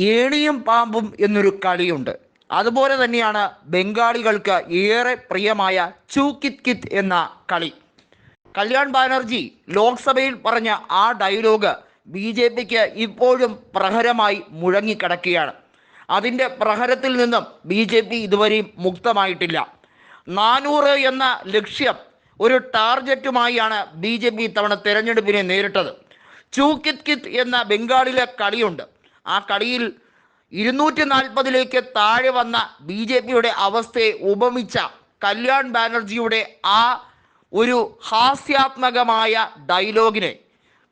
ഏണിയും പാമ്പും എന്നൊരു കളിയുണ്ട്. അതുപോലെ തന്നെയാണ് ബംഗാളികൾക്ക് ഏറെ പ്രിയമായ ചൂക്കിത് കിറ്റ് എന്ന കളി. കല്യാൺ ബാനർജി ലോക്സഭയിൽ പറഞ്ഞ ആ ഡയലോഗ് ബി ജെ പിക്ക് ഇപ്പോഴും പ്രഹരമായി മുഴങ്ങിക്കിടക്കുകയാണ്. അതിന്റെ പ്രഹരത്തിൽ നിന്നും ബി ജെ പി ഇതുവരെയും മുക്തമായിട്ടില്ല. നാനൂറ് എന്ന ലക്ഷ്യം ഒരു ടാർഗറ്റുമായാണ് ബി ജെ പി ഇത്തവണ തെരഞ്ഞെടുപ്പിനെ നേരിട്ടത്. ചൂക്കിത് കിറ്റ് എന്ന ബംഗാളിലെ കളിയുണ്ട്. ആ കളിയിൽ ഇരുന്നൂറ്റി നാൽപ്പതിലേക്ക് താഴെ വന്ന ബി ജെ പിയുടെ അവസ്ഥയെ ഉപമിച്ച കല്യാൺ ബാനർജിയുടെ ആ ഒരു ഹാസ്യാത്മകമായ ഡയലോഗിനെ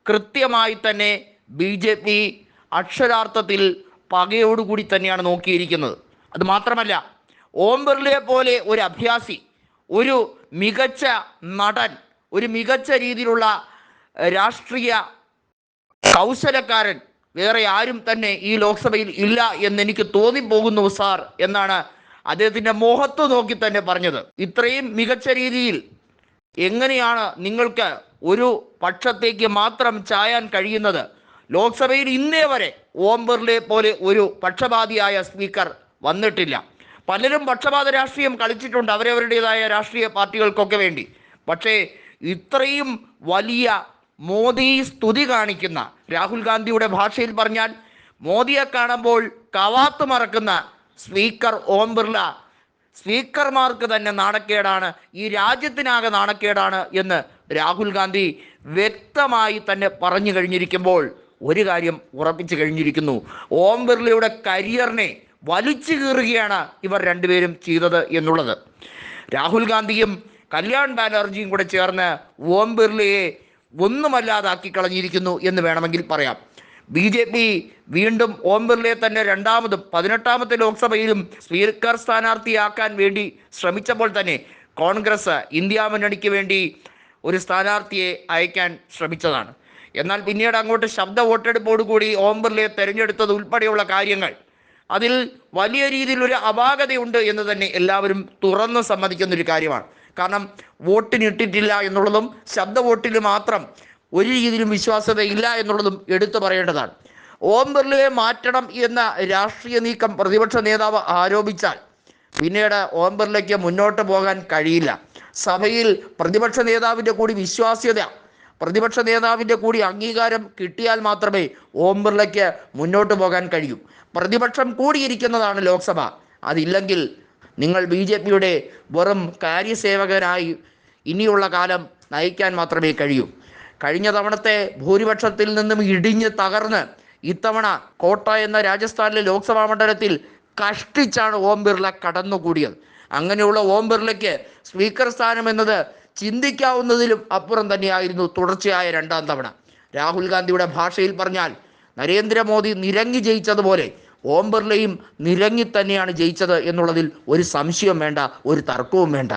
കൃത്യമായി തന്നെ ബി ജെ പി അക്ഷരാർത്ഥത്തിൽ പകയോടുകൂടി തന്നെയാണ് നോക്കിയിരിക്കുന്നത്. അത് മാത്രമല്ല ഓം ബിർളയെ പോലെ ഒരു അഭ്യാസി ഒരു മികച്ച നടൻ ഒരു മികച്ച രീതിയിലുള്ള രാഷ്ട്രീയ കൗശലക്കാരൻ വേറെ ആരും തന്നെ ഈ ലോക്സഭയിൽ ഇല്ല എന്ന് എനിക്ക് തോന്നിപ്പോകുന്നു സാർ എന്നാണ് അദ്ദേഹത്തിന്റെ മോഹത്ത് നോക്കി തന്നെ പറഞ്ഞത്. ഇത്രയും മികച്ച രീതിയിൽ എങ്ങനെയാണ് നിങ്ങൾക്ക് ഒരു പക്ഷത്തേക്ക് മാത്രം ചായാൻ കഴിയുന്നത്? ലോക്സഭയിൽ ഇന്നേ വരെ ഓം ബിർളെ പോലെ ഒരു പക്ഷപാതിയായ സ്പീക്കർ വന്നിട്ടില്ല. പലരും പക്ഷപാത രാഷ്ട്രീയം കളിച്ചിട്ടുണ്ട് അവരവരുടേതായ രാഷ്ട്രീയ പാർട്ടികൾക്കൊക്കെ വേണ്ടി. പക്ഷേ ഇത്രയും വലിയ മോദി സ്തുതി കാണിക്കുന്ന രാഹുൽ ഗാന്ധിയുടെ ഭാഷയിൽ പറഞ്ഞാൽ മോദിയെ കാണുമ്പോൾ കവാത്ത് മറക്കുന്ന സ്പീക്കർ ഓം ബിർള. സ്പീക്കർമാർക്ക് തന്നെ നാണക്കേടാണ് ഈ രാജ്യത്തിനാകെ നാണക്കേടാണ് എന്ന് രാഹുൽ ഗാന്ധി വ്യക്തമായി തന്നെ പറഞ്ഞു കഴിഞ്ഞിരിക്കുമ്പോൾ ഒരു കാര്യം ഉറപ്പിച്ചു കഴിഞ്ഞിരിക്കുന്നു. ഓം ബിർളയുടെ കരിയറിനെ വലിച്ചു കീറുകയാണ് ഇവർ രണ്ടുപേരും ചെയ്തത് എന്നുള്ളത്. രാഹുൽ ഗാന്ധിയും കല്യാൺ ബാനർജിയും കൂടെ ചേർന്ന് ഓം ബിർളയെ ഒന്നുമല്ലാതാക്കി കളഞ്ഞിരിക്കുന്നു എന്ന് വേണമെങ്കിൽ പറയാം. ബി ജെ പി വീണ്ടും ഓം ബിർളയെ തന്നെ രണ്ടാമതും പതിനെട്ടാമത്തെ ലോക്സഭയിലും സ്പീക്കർ സ്ഥാനാർത്ഥിയാക്കാൻ വേണ്ടി ശ്രമിച്ചപ്പോൾ തന്നെ കോൺഗ്രസ് ഇന്ത്യ മുന്നണിക്ക് വേണ്ടി ഒരു സ്ഥാനാർത്ഥിയെ അയക്കാൻ ശ്രമിച്ചതാണ്. എന്നാൽ പിന്നീട് അങ്ങോട്ട് ശബ്ദ വോട്ടെടുപ്പോടുകൂടി ഓം ബിർളയെ തെരഞ്ഞെടുത്തത് ഉൾപ്പെടെയുള്ള കാര്യങ്ങൾ അതിൽ വലിയ രീതിയിൽ ഒരു അപാകതയുണ്ട് എന്ന് തന്നെ എല്ലാവരും തുറന്ന് സമ്മതിക്കുന്നൊരു കാര്യമാണ്. കാരണം വോട്ടിന് ഇട്ടിട്ടില്ല എന്നുള്ളതും ശബ്ദ വോട്ടിൽ മാത്രം ഒരു രീതിയിലും വിശ്വാസ്യത ഇല്ല എന്നുള്ളതും എടുത്തു പറയേണ്ടതാണ്. ഓം ബിർളയെ മാറ്റണം എന്ന രാഷ്ട്രീയ നീക്കം പ്രതിപക്ഷ നേതാവ് ആരോപിച്ചാൽ പിന്നീട് ഓം ബിർളയ്ക്ക് മുന്നോട്ട് പോകാൻ കഴിയില്ല. സഭയിൽ പ്രതിപക്ഷ നേതാവിന്റെ കൂടി വിശ്വാസ്യത പ്രതിപക്ഷ നേതാവിന്റെ കൂടി അംഗീകാരം കിട്ടിയാൽ മാത്രമേ ഓം ബിർളയ്ക്ക് മുന്നോട്ട് പോകാൻ കഴിയൂ. പ്രതിപക്ഷം കൂടിയിരിക്കുന്നതാണ് ലോക്സഭ. അതില്ലെങ്കിൽ നിങ്ങൾ ബി ജെ പിയുടെ വെറും കാര്യസേവകരായി ഇനിയുള്ള കാലം നയിക്കാൻ മാത്രമേ കഴിയൂ. കഴിഞ്ഞ തവണത്തെ ഭൂരിപക്ഷത്തിൽ നിന്നും ഇടിഞ്ഞ് തകർന്ന് ഇത്തവണ കോട്ട എന്ന രാജസ്ഥാനിലെ ലോക്സഭാ മണ്ഡലത്തിൽ കഷ്ടിച്ചാണ് ഓം ബിർള കടന്നുകൂടിയത്. അങ്ങനെയുള്ള ഓം ബിർളയ്ക്ക് സ്പീക്കർ സ്ഥാനം എന്നത് ചിന്തിക്കാവുന്നതിലും അപ്പുറം തന്നെയായിരുന്നു തുടർച്ചയായ രണ്ടാം തവണ. രാഹുൽ ഗാന്ധിയുടെ ഭാഷയിൽ പറഞ്ഞാൽ നരേന്ദ്രമോദി നിരങ്ങി ജയിച്ചതുപോലെ ഓം നിരങ്ങി തന്നെയാണ് ജയിച്ചത് എന്നുള്ളതിൽ ഒരു സംശയവും വേണ്ട ഒരു തർക്കവും വേണ്ട.